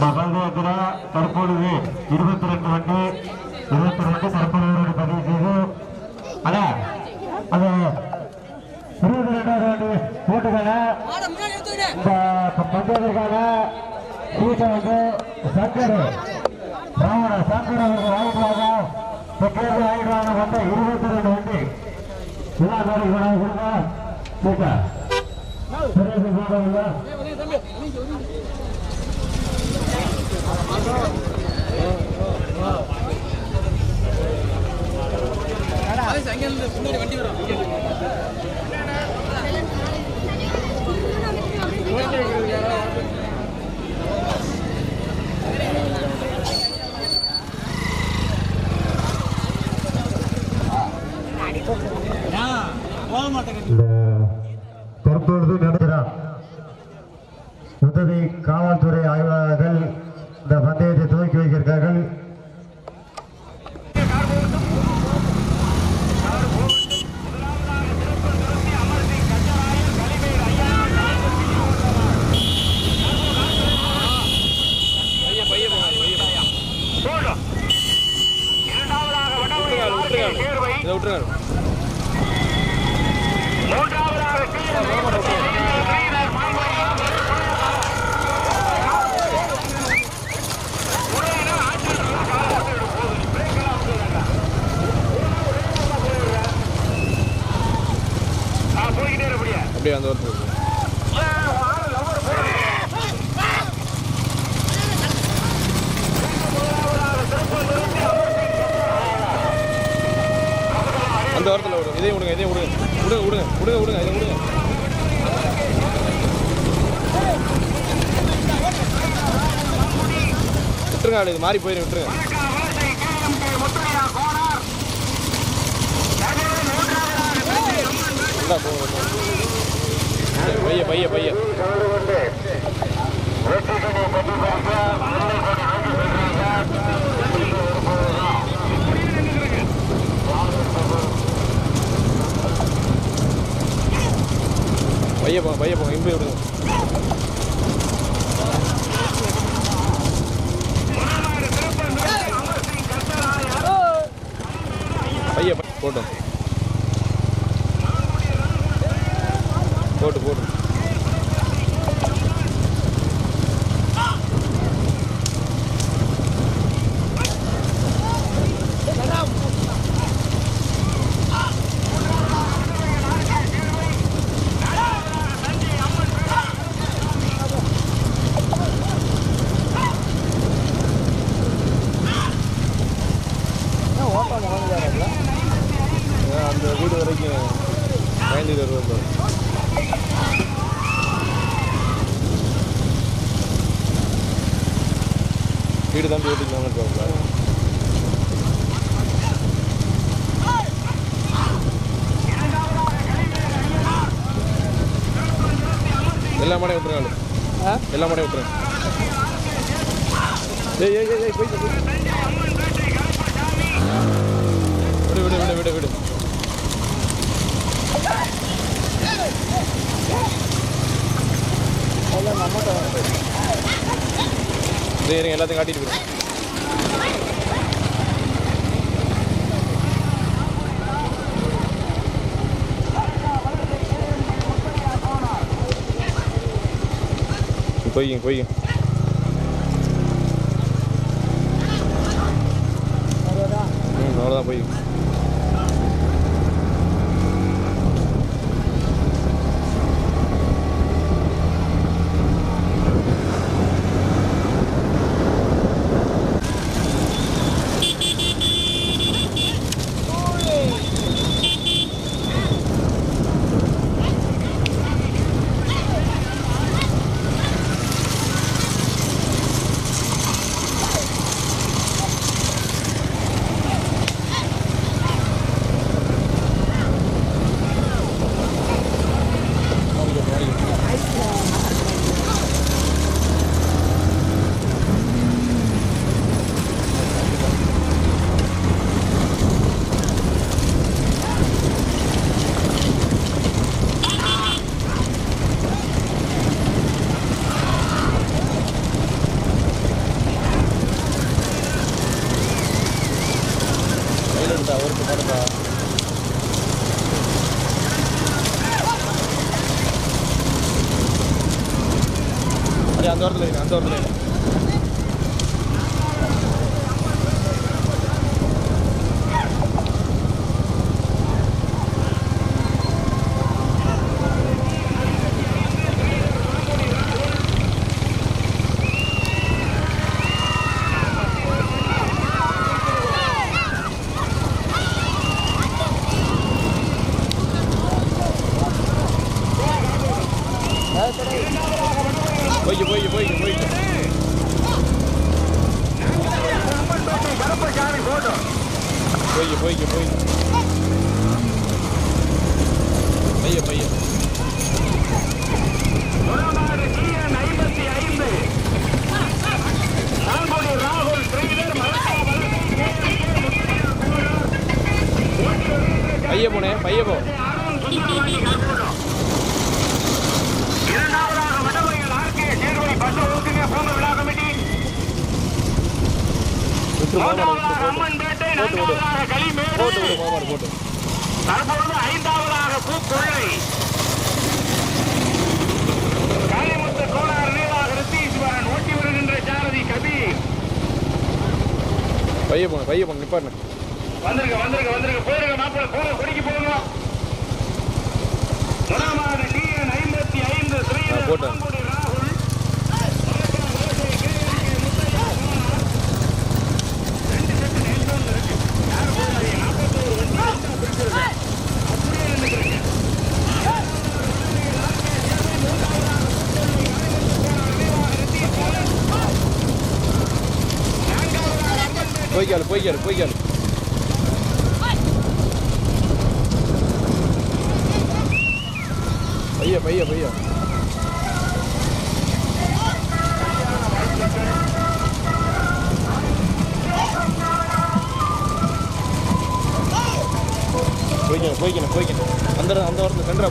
இந்த பந்தயத்தில் தற்பொழுது இருபத்தி ரெண்டு வண்டி இருபத்தி ரெண்டு தற்பொழுது பதிவு செய்து அண்ணா அது இருபத்தி ரெண்டாவது வண்டி போட்டுக்கான இந்த பந்தயத்திற்கான சீட்டை வந்து சங்கர் ராவண சங்கர் அவர்கள் வாங்கிடுவாங்க செக்ரட்டரி வாங்கிடுவாங்க வந்த இருபத்தி ரெண்டு வண்டி எல்லா நாளைக்கு கொடுங்க சீட்டா சுரேஷ் தற்பொழுது நடக்கிறார் உதவி காவல்துறை ஆய்வாளர் அப்படியே அந்த ஒருத்தர் அந்த வாரத்தில் விடுங்க இதையும் விடுங்க இதையும் விடுங்க. விடுங்க விடுங்க விடுங்க விடுங்க இதை விடுங்க. விட்டுருங்க அப்படி இது மாறி போயிடும் விட்டுருங்க. இந்தா, போங்க, போங்க. பைய பைய பைய பைய போங்க பைய போங்க இம்பி விடுங்க பைய பை- போட்டோம் போட்டு போட்டு அந்த வீடு வரைக்கும் பயந்துட்டு வருவோம் வீடு தான் ஓட்டிக்கலாம்னு இருக்காங்களா எல்லா மாடையும் விட்டுருங்க எல்லா மாடையும் விட்டுருங்க. ஏய் ஏய் ஏய், போய் விடு விடு விடு விடு விடு. இதோ இருங்க எல்லாத்தையும் காட்டிட்டு போயிடும் Pues bien, pues bien. La verdad. La pues bien. yeah பைய போங்க பைய போங்க நிப்பாருங்க வந்துருங்க வந்துருங்க வந்துருங்க. போயிருங்க மாப்பிள்ள போங்க கொடிக்கு போங்க. ஐம்பத்தி ஐந்து ஸ்ரீ போட்டேன் போய்க்காலு போய்க்காலு போய்க்காலு பைய பைய பைய. போய்க்கணும் போய்க்கணும் போய்க்கணும் அந்த அந்த வரத்துல கண்டுறா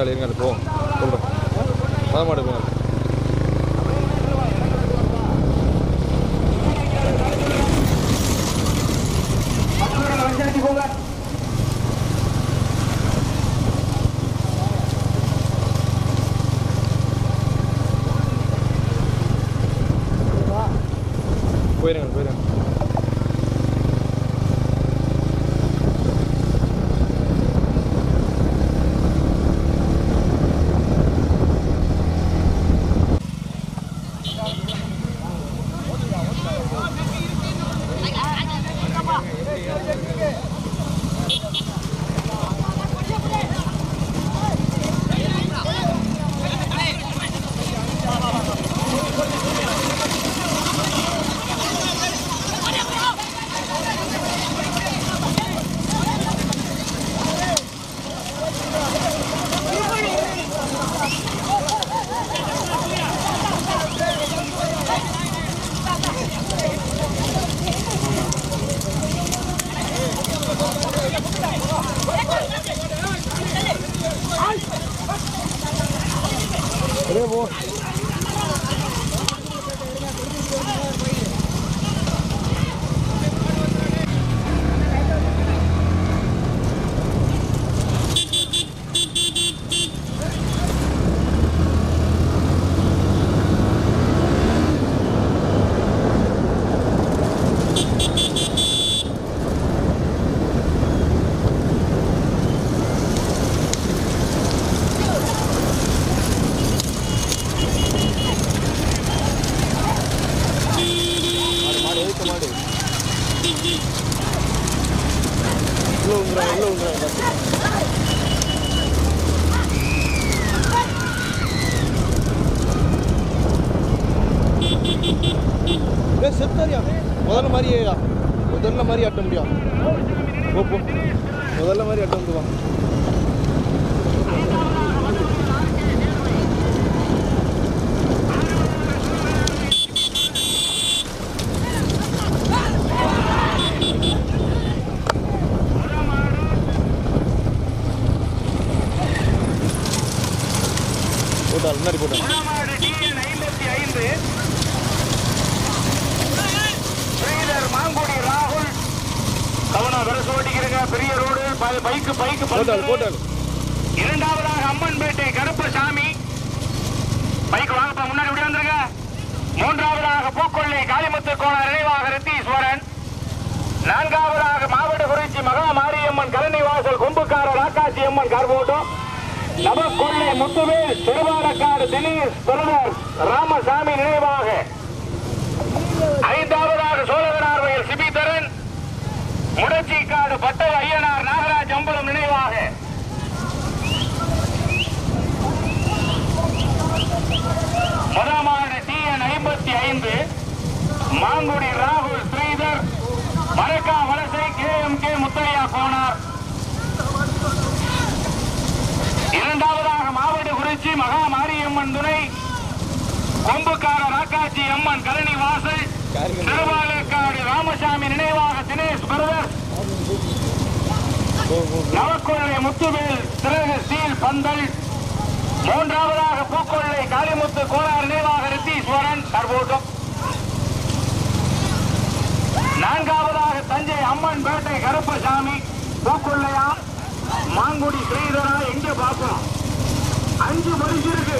ഇറങ്ങി കളി ഇങ്ങനെ പോകും உள்ள உங்குறா உள்ள உங்குறா முதல்ல மாதிரியா முதல்ல மாதிரி ஆட்ட முதல்ல மாதிரி அட்டம் வந்துவான் போட்டால் முன்னாடி போட்டால் ஐம்பத்தி ஐந்து ஸ்ரீதர் மாங்குடி ராகுல் கவனம் விரசு ஓட்டிக்கிறங்க பெரிய ரோடு ப- பைக்கு பைக்கு போட்டால் பல்சரு. போட்டால் இரண்டாவதாக அம்மன்பேட்டை கருப்பசாமி. பைக் வாங்கப்பா முன்னாடி விட வந்துருங்க மூன்றாவதாக பூக்கொள்ளை காளிமுத்து கோணம் நினைவாக ரித்தீஸ்வரன். நான்காவதாக மாவட்ட குறிச்சி மகா மாரியம்மன் கருணை வாசல் கொம்புக்கார ராக்காசி அம்மன் கார்போட்டம். நவக்கொள்ளை முத்துவேல் திருவாரக்காடு தினேஷ் பிரதர் ராமசாமி நினைவாக. ஐந்தாவதாக சோழகனார் வயல் சிபிதரன் முடச்சிக்காடு பட்டவ ஐயனார் நாகராஜ் அம்பலம் நினைவாக. சி என் ஐம்பத்தி ஐந்து மாங்குடி ராகுல் Sridhar Marakka Valasai K M K Muthaiya Konar இரண்டாவதாக மாவட்ட குறிச்சி மகா மாரியம்மன் துணை கொம்புக்கார ராக்காச்சி அம்மன் கரணி வாசல் திருவாலக்காடு ராமசாமி நினைவாக தினேஷ் பிரதர் நவக்கொள்ளை முத்துவேல் திரகு ஸ்டீல் பந்தல் மூன்றாவதாக பூக்கொள்ளை காளிமுத்து கோளார் நினைவாக ரித்தீஸ்வரன் கர்போட்டம் நான்காவதாக தஞ்சை அம்மன் பேட்டை கருப்பசாமி பூக்கொள்ளையா மாங்குடி ஸ்ரீதரா எங்க பார்ப்போம்? அஞ்சு பரிசு இருக்கு.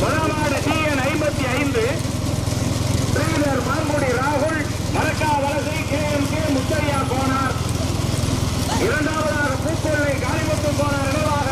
முதலாவது டிஎன் ஐம்பத்தி ஐந்து. ஸ்ரீதர் மாங்குடி ராகுல் Marakka Valasai K M K Muthaiya Konar. இரண்டாவதாக பூக்கொள்ளை காளிமுத்து கோனார் நினைவாக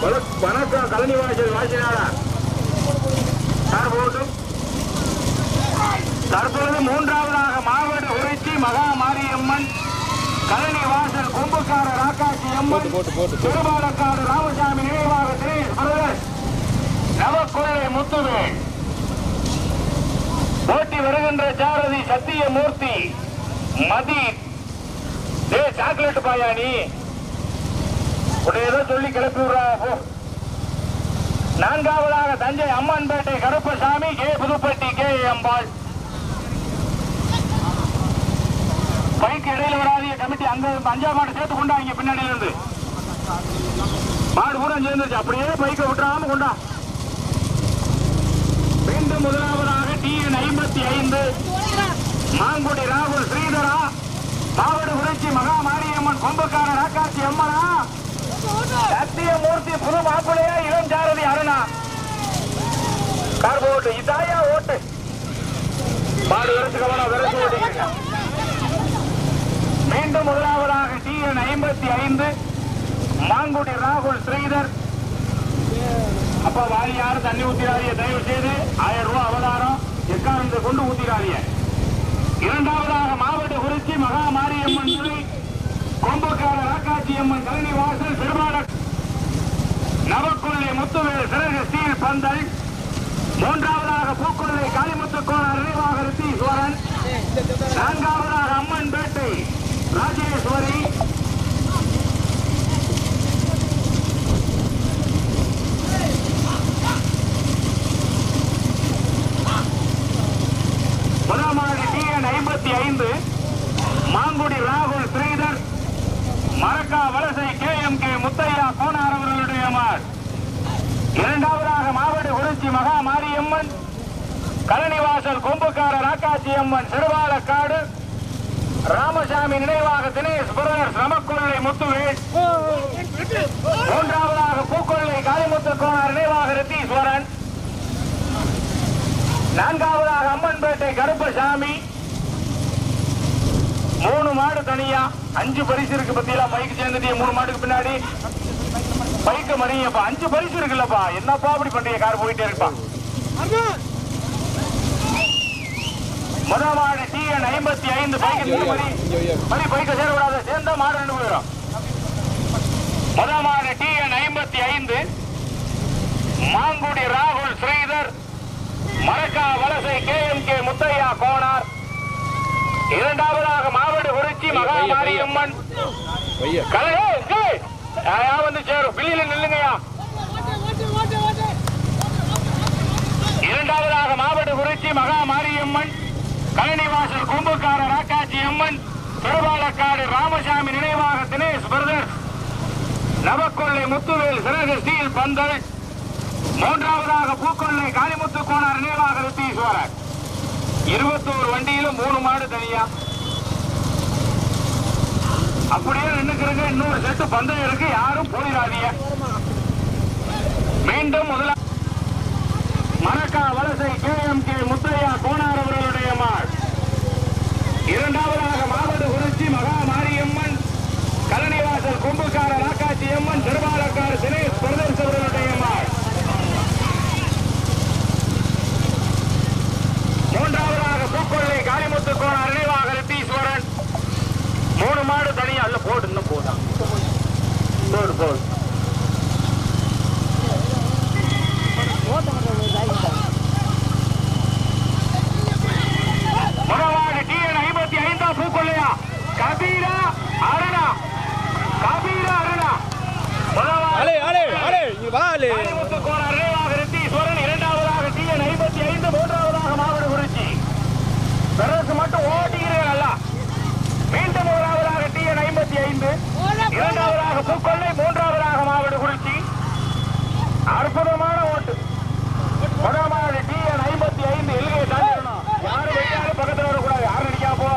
வணக்கம் கலனிவாசல் வாசினாளர் சார் போட்டும் தற்பொழுது மூன்றாவதாக மாவட்ட உரைச்சி மகா மாரியம்மன் கழனி வாசல் கும்புக்கார ராக்காட்சி அம்மன் திருமாலக்காடு ராமசாமி நினைவாக நவக்கொள்ளை முத்துவேல் போட்டி வருகின்ற சாரதி சத்தியமூர்த்தி மதி. டே சாக்லேட் பாயா உடையதோ சொல்லி கிளப்பி விடுறா நான்காவதாக Thanjai Ammanpettai Karuppasamy K. Puduppatti K. Ambal. Bike இடையில வராதிய கமிட்டி. அங்க அஞ்சாம் மாடு சேர்த்து கொண்டா இங்க பின்னாடியில இருந்து மாடு பூரா சேர்ந்துருச்சு. அப்படியே பைக்கை விட்டுறாம கொண்டா. மீண்டும் முதலாவதாக டிஎன் ஐம்பத்தி ஐந்து. மாங்குடி ராகுல் ஸ்ரீதரா. மாவட்ட உரைச்சி மகா மாரியம்மன் கொம்புக்கான ராக்காட்சி அம்மனா. சத்தியமூர்த்தி புது மாப்பிள்ளையா இளம் சாரதி அருணா. கார் ஓட்டு. இதாயா ஓட்டு. மாடு விரசு விரசு ஓட்டிக்கிறீங்க மீண்டும் முதலாவதாக டிஎன் ஐம்பத்தி ஐந்து மாங்குடி ராகுல் ஸ்ரீதர். அப்பா வாரி யாரும் தண்ணி ஊத்திராதிய தயவு செய்து ஆயிரம் ரூபாய் அவதாரம். எக்காரணத்தை கொண்டு ஊத்திராதிய இரண்டாவதாக மாவட்ட குறிச்சி மகா மாரியம்மன் துணை கொம்புக்கார ராக்காட்சி அம்மன் கழனி வாசல் பெருமாட நவக்குள்ளி முத்துவேல் சிறகு ஸ்டீல் பந்தல் மூன்றாவதாக பூக்குள்ளை காளிமுத்து கோணர் நிறைவாக ரித்தீஸ்வரன் நான்காவதாக அம்மன் பேட்டை ராஜேஸ்வரி முதலாவது டிஎன் ஐம்பத்தி ஐந்து மாங்குடி ராகுல் Sridhar Marakka Valasai K M K Muthaiya Konar அவர்களுடைய மார் இரண்டாவதாக மாவட்ட குறிச்சி மகா மாரியம்மன் கலனிவாசல் கொம்புக்கார ராக்காச்சி அம்மன் சிறுவாலக்காடு ராமசாமி நினைவாக தினேஷ் பிரதர்ஸ் நமக்கொள்ளை முத்துவேல். மூன்றாவதாக பூக்கொள்ளை காளிமுத்து கோனார் நினைவாக ரித்தீஸ்வரன். நான்காவதாக அம்மன்பேட்டை கருப்பசாமி. மூணு மாடு தனியா அஞ்சு பரிசு இருக்கு பத்தியா? பைக்கு சேர்ந்துட்டு மூணு மாட்டுக்கு பின்னாடி. பைக்கு மணியப்பா அஞ்சு பரிசு இருக்குல்லப்பா. என்னப்பா அப்படி பண்றீங்க? கார் போயிட்டே இருப்பா முதல் மாடு டிஎன் ஐம்பத்தி ஐந்து. பைக்கு மணி மணி பைக்க சேரக்கூடாது. சேர்ந்தா மாடு ரெண்டு போயிடும். முதல் மாடு டிஎன் ஐம்பத்தி ஐந்து. மாங்குடி ராகுல் Sridhar. Marakka Valasai K M K Muthaiya Konar. இரண்டாவதாக மாவடு குறிச்சி ஏய், யாயா வந்து சேரும்? பிள்ளையில நில்லுங்கய்யா. இரண்டாவதாக மாவட்ட குறிச்சி மகா மாரியம்மன் கழனிவாசல் கும்புக்கார ராக்காச்சி அம்மன். திருவாலக்காடு ராமசாமி நினைவாக தினேஷ் பிரதர்ஸ் நவக்கொள்ளை முத்துவேல் சிறகு ஸ்டீல் பந்தல். மூன்றாவதாக பூக்கொள்ளை காளிமுத்து கோனார் நினைவாக ரித்தீஸ்வரர். இருபத்தோரு வண்டியில மூணு மாடு தனியா. அப்படியே நின்னுக்கிறங்க இன்னொரு செட்டு பந்தயம் இருக்கு யாரும் போயிடாதீங்க. மீண்டும் முதல Marakka Valasai K M K Muthaiya Konar அவர்களுடைய மாள் இரண்டாவதாக மாவட்ட குறிச்சி மகா மாரியம்மன் கலனிவாசல் கும்புக்கார ராக்காச்சி அம்மன் திருவாலக்காடு சிலை பிரதேஷ் அவர்களுடைய மாள் மூன்றாவதாக பூக்கொள்ளை காளிமுத்து ரித்தீஸ்வரன் மூணு மாடு தனியா அல்ல போடு இன்னும் போதான் போடு போடு. முதலாவது டிஎன் ஐம்பத்தி ஐந்தாம் பூக்கொள்ளையா? கபீரா அருணா. கபீரா அருணா. முதலாவது ஆளே ஆளே ஆளே இங்க வா ஆளே காளிமுத்து கோனார் நினைவாக ரித்தீஸ்வரன் இரண்டாவதாக டிஎன் ஐம்பத்தி ஐந்து மூன்றாவதாக மாவட்ட குறிச்சி பெருசு மட்டும் ஓட்டுகிறேன் நல்லா மீண்டும் முதலாவதாக டிஎன் ஐம்பத்தி ஐந்து இரண்டாவதாக பூக்கொள்ளை மூன்றாவதாக மாவட்ட குறிச்சி அற்புதமான ஓட்டு. முதலாவது டிஎன் ஐம்பத்தி ஐந்து எல்கையை தாண்டிடணும். யாரும் வெளியாலும் பக்கத்தில் வரக்கூடாது. யாரும் நிற்கா போ?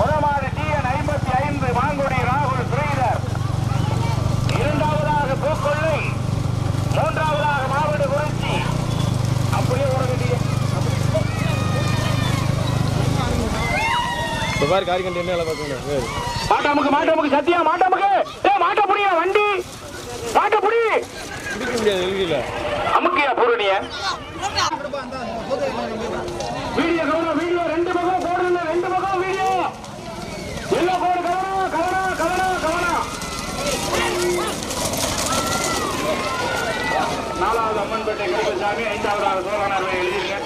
முதலாவது டிஎன் ஐம்பத்தி ஐந்து மாங்குடி ராகுல் ஸ்ரீதர் இரண்டாவதாக பூக்கொள்ளை மூன்றாவதாக மாவட்ட குறிச்சி அப்படியே இப்போ பாரு காரி கண்டு என்ன வேலை பார்க்கணும்? வேறு மாட்டாமுக்கு மாட்டாமுக்கு சத்தியா மாட்டாமுக்கு. வண்டி மாட்ட புடி பிடிக்க முடியாது எழுதியில அமுக்கியா பூரணிய? வீடியோ கவனம் வீடியோ. ரெண்டு பக்கம் போடுங்க ரெண்டு பக்கம் வீடியோ. எல்லா போடு கவனம் கவனம் கவனம் கவனம். நாலாவது அம்மன்பேட்டை கருப்பசாமி ஆறு சோழனார் எழுதியிருக்கேன்